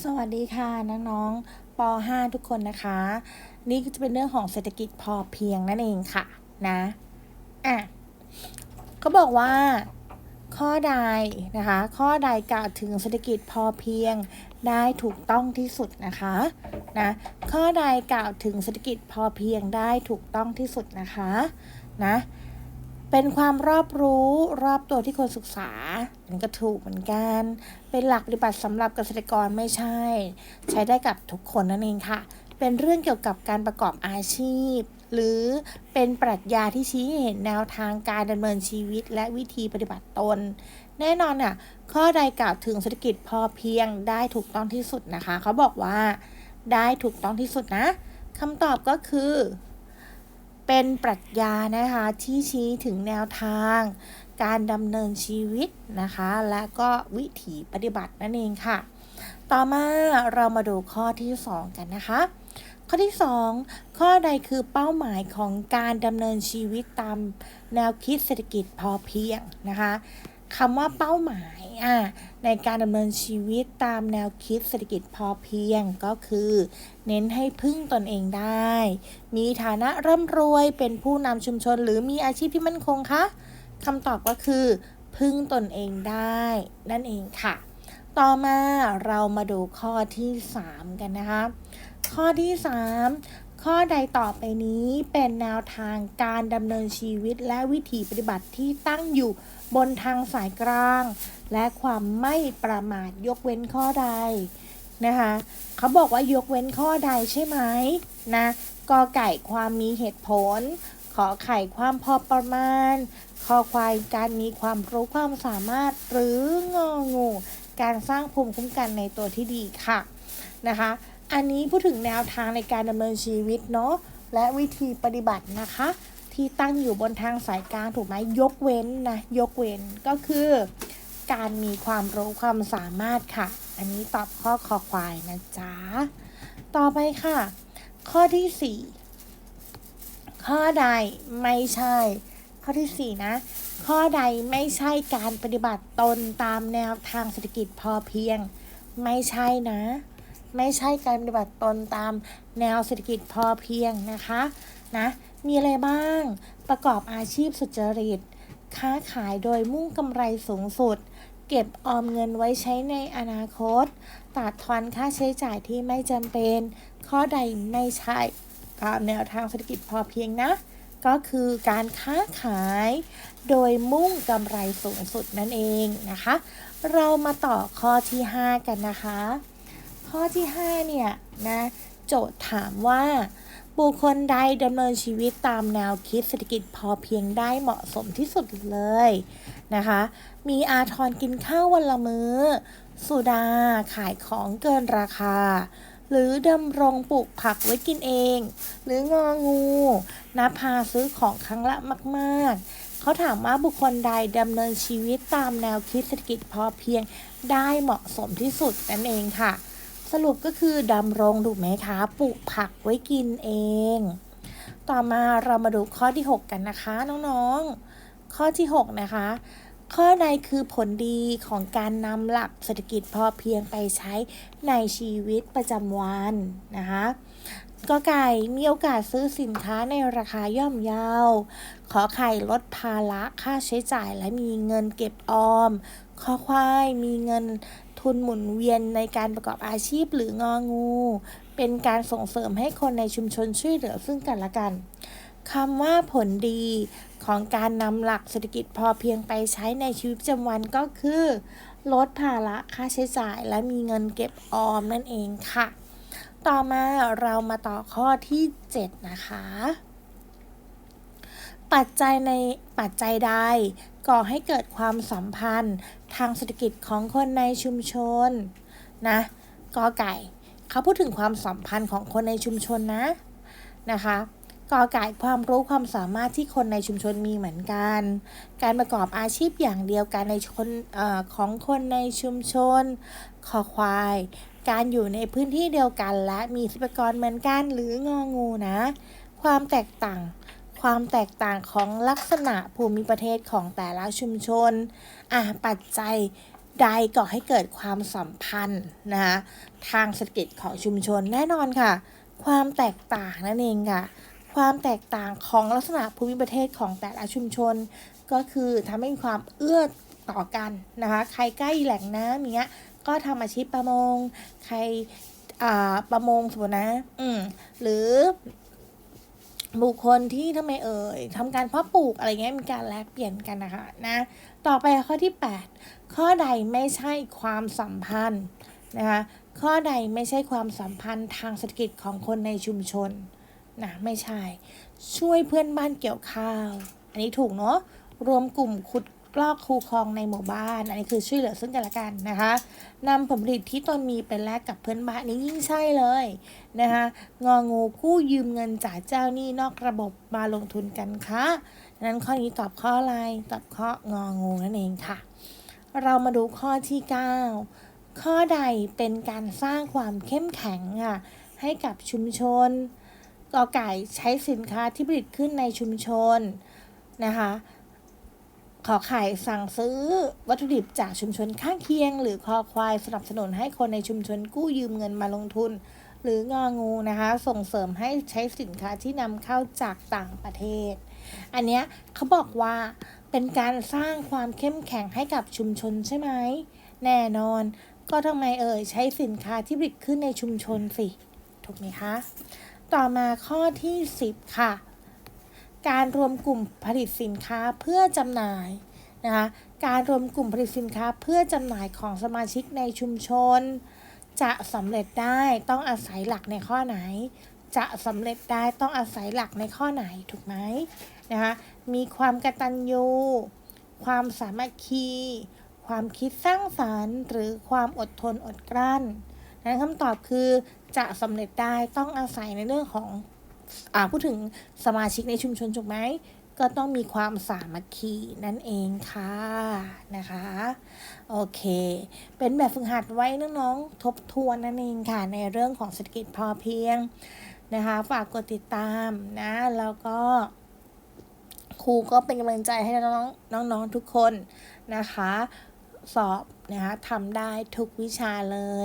สวัสดีค่ะน้องๆป .5 ทุกคนนะคะ นี่ก็จะเป็นเรื่องของเศรษฐกิจพอเพียงนั่นเองค่ะนะอะเขาบอกว่า ข้อใดนะคะ ข้อใดกล่าวถึงเศรษฐกิจพอเพียงได้ถูกต้องที่สุดนะคะนะข้อใดกล่าวถึงเศรษฐกิจพอเพียงได้ถูกต้องที่สุดนะคะนะ เป็นความรอบรู้รอบตัวที่ควรศึกษา มันก็ถูกเหมือนกัน เป็นหลักปฏิบัติสำหรับเกษตรกรไม่ใช่ ใช้ได้กับทุกคนนั่นเองค่ะ เป็นเรื่องเกี่ยวกับการประกอบอาชีพ หรือเป็นปรัชญาที่ชี้เห็นแนวทางการดำเนินชีวิต และวิธีปฏิบัติตน แน่นอนอะข้อใดกล่าวถึงเศรษฐกิจพอเพียงได้ถูกต้องที่สุดนะคะ เขาบอกว่า ได้ถูกต้องที่สุดนะคำตอบก็คือ เป็นปรัชญานะคะที่ชี้ถึงแนวทาง การดำเนินชีวิตนะคะ และก็วิถีปฏิบัตินั่นเองค่ะ ต่อมาเรามาดูข้อที่ 2 กันนะคะ ข้อที่ 2 ข้อใดคือเป้าหมายของการดำเนินชีวิตตามแนวคิดเศรษฐกิจพอเพียงนะคะ คำว่าเป้าหมายอะในการดำเนินชีวิตตามแนวคิดเศรษฐกิจพอเพียงก็คือ เน้นให้พึ่งตนเองได้ มีฐานะร่ำรวยเป็นผู้นำชุมชนหรือมีอาชีพที่มั่นคงคะคำตอบก็คือ พึ่งตนเองได้ นั่นเองค่ะ ต่อมาเรามาดูข้อที่ 3 กันนะคะ ข้อที่ 3 ข้อใดต่อไปนี้เป็นแนวทางการดำเนินชีวิตและวิถีปฏิบัติที่ตั้งอยู่บนทางสายกลาง และความไม่ประมาทยกเว้นข้อใดนะคะเขาบอกว่ายกเว้นข้อใดใช่ไหมนะกอไก่ความมีเหตุผล ขอไข่ความพอประมาณคอควายการมีความรู้ความสามารถหรืององู การสร้างภูมิคุ้มกันในตัวที่ดีค่ะนะคะ อันนี้พูดถึงแนวทางในการดำเนินชีวิตเนาะและวิธีปฏิบัตินะคะ ที่ตั้งอยู่บนทางสายกลางถูกไหมยกเว้นนะยกเว้นก็คือ การมีความรู้ความสามารถค่ะ อันนี้ตอบข้อคอควายนะจ๊ะต่อไปค่ะ ข้อที่ 4 ข้อใดไม่ใช่ ข้อที่ 4 นะ ข้อใดไม่ใช่การปฏิบัติตนตามแนวทางเศรษฐกิจพอเพียง ไม่ใช่นะ ไม่ใช่การปฏิบัติตนตามแนวเศรษฐกิจพอเพียงนะคะนะมีอะไรบ้าง ประกอบอาชีพสุจริต ค้าขายโดยมุ่งกำไรสูงสุด เก็บออมเงินไว้ใช้ในอนาคต ตัดทอนค่าใช้จ่ายที่ไม่จำเป็น ข้อใดไม่ใช่ตามแนวทางเศรษฐกิจพอเพียงนะ ก็คือการค้าขายโดยมุ่งกำไรสูงสุดนั่นเองนะคะ เรามาต่อข้อที่ 5 กันนะคะ ข้อที่ 5 เนี่ยนะโจทย์ถามว่าบุคคลใดดำเนินชีวิตตามแนวคิดเศรษฐกิจพอเพียงได้เหมาะสมที่สุดเลยนะคะ มีอาทรกินข้าววันละมือ้อ สุดาขายของเกินราคา หรือดำรงปลูกผักไว้กินเอง หรืององูนะพาซื้อของครั้งละมาก ๆ เขาถามว่าบุคคลใดดำเนินชีวิตตามแนวคิดเศรษฐกิจพอเพียงได้เหมาะสมที่สุดนั่นเองค่ะ สรุปก็คือดำรงถูกไหมคะ ปลูกผักไว้กินเอง ต่อมาเรามาดูข้อที่ 6 กันนะคะ น้องๆ ข้อที่ 6 นะคะ ข้อใดคือผลดีของการนำหลักเศรษฐกิจพอเพียงไปใช้ในชีวิตประจำวันนะคะก็ไก่มีโอกาสซื้อสินค้าในราคาย่อมเยาขอไข่ลดภาระค่าใช้จ่ายและมีเงินเก็บออม ขอควายมีเงิน ทุนหมุนเวียนในการประกอบอาชีพหรืององู เป็นการส่งเสริมให้คนในชุมชนช่วยเหลือซึ่งกันและกันคำว่าผลดีของการนำหลักเศรษฐกิจพอเพียงไปใช้ในชีวิตประจำวันก็คือ ลดภาระค่าใช้จ่ายและมีเงินเก็บออมนั่นเองค่ะ ต่อมาเรามาต่อข้อที่ 7 นะคะ ปัจจัยในปัจจัยใด ก่อให้เกิดความสัมพันธ์ทางเศรษฐกิจของคนในชุมชนนะกอไก่เขาพูดถึงความสัมพันธ์ของคนในชุมชนนะนะคะกอไก่ความรู้ความสามารถที่คนในชุมชนมีเหมือนกัน การประกอบอาชีพอย่างเดียวกันในคนอของคนในชุมชนคอควาย การอยู่ในพื้นที่เดียวกันและมีทรัพยากรเหมือนกันหรืององูนะ ความแตกต่าง ความแตกต่างของลักษณะภูมิประเทศของแต่ละชุมชนอะปัจจัยใดก่อให้เกิดความสัมพันธ์นะคะทางเศรษฐกิจของชุมชนแน่นอนค่ะ ความแตกต่างนั่นเองค่ะ ความแตกต่างของลักษณะภูมิประเทศของแต่ละชุมชน ก็คือทำให้มีความเอื้อต่อกันนะคะ ใครใกล้แหล่งน้ำอย่างเงี้ยก็ทำอาชีพประมง ใครอ่าประมงสมมตินะ อืมหรือ บุคคลที่ทำไมเอ่ยทำการเพาะปลูกอะไรเงี้ยมีการแลกเปลี่ยนกันนะคะนะต่อไปข้อที่ 8 ข้อใดไม่ใช่ความสัมพันธ์นะคะข้อใดไม่ใช่ความสัมพันธ์ทางเศรษฐกิจของคนในชุมชนนะไม่ใช่ ช่วยเพื่อนบ้านเกี่ยวข้าว อันนี้ถูกเนาะรวมกลุ่มขุด ลอกคูคลองในหมู่บ้าน อันนี้คือช่วยเหลือซึ่งกันและกันนะคะนำผลผลิตที่ตนมีไปแลกกับเพื่อนบ้านนี้ยิ่งใช่เลยนะคะงองูกู้ยืมเงินจากเจ้าหนี้นอกระบบมาลงทุนกันค่ะดังนั้นข้อนี้ตอบข้ออะไรตอบข้ององูนั่นเองค่ะ เรามาดูข้อที่ 9 ข้อใดเป็นการสร้างความเข้มแข็งค่ะให้กับชุมชนกอไก่ใช้สินค้าที่ผลิตขึ้นในชุมชนนะคะ ขอไข่สั่งซื้อวัตถุดิบจากชุมชนข้างเคียง หรือคอควายสนับสนุนให้คนในชุมชนกู้ยืมเงินมาลงทุน หรืององูนะคะ ส่งเสริมให้ใช้สินค้าที่นำเข้าจากต่างประเทศ อันเนี้ยเขาบอกว่าเป็นการสร้างความเข้มแข็งให้กับชุมชนใช่ไหมแน่นอน ก็ทำไมเอ่ยใช้สินค้าที่ผลิตขึ้นในชุมชนสิ ถูกไหมคะ ต่อมาข้อที่ 10 ค่ะ การรวมกลุ่มผลิตสินค้าเพื่อจำหน่ายนะคะการรวมกลุ่มผลิตสินค้าเพื่อจำหน่ายของสมาชิกในชุมชน จะสำเร็จได้ต้องอาศัยหลักในข้อไหน จะสำเร็จได้ต้องอาศัยหลักในข้อไหนถูกไหมนะคะมีความกตัญญูความสามัคคี ความคิดสร้างสรรค์ หรือความอดทนอดกลั้นนั้นคำตอบคือจะสำเร็จได้ต้องอาศัยในเรื่องของ พูดถึงสมาชิกในชุมชนถูกไหมก็ต้องมีความสามัคคีนั่นเองค่ะนะคะ โอเค เป็นแบบฝึกหัดไว้น้องๆทบทวนนั่นเองค่ะ ในเรื่องของเศรษฐกิจพอเพียงนะคะ ฝากกดติดตามนะ แล้วก็ ครูก็เป็นกำลังใจให้น้องๆน้องๆทุกคนนะคะ สอบนะคะทำได้ทุกวิชาเลย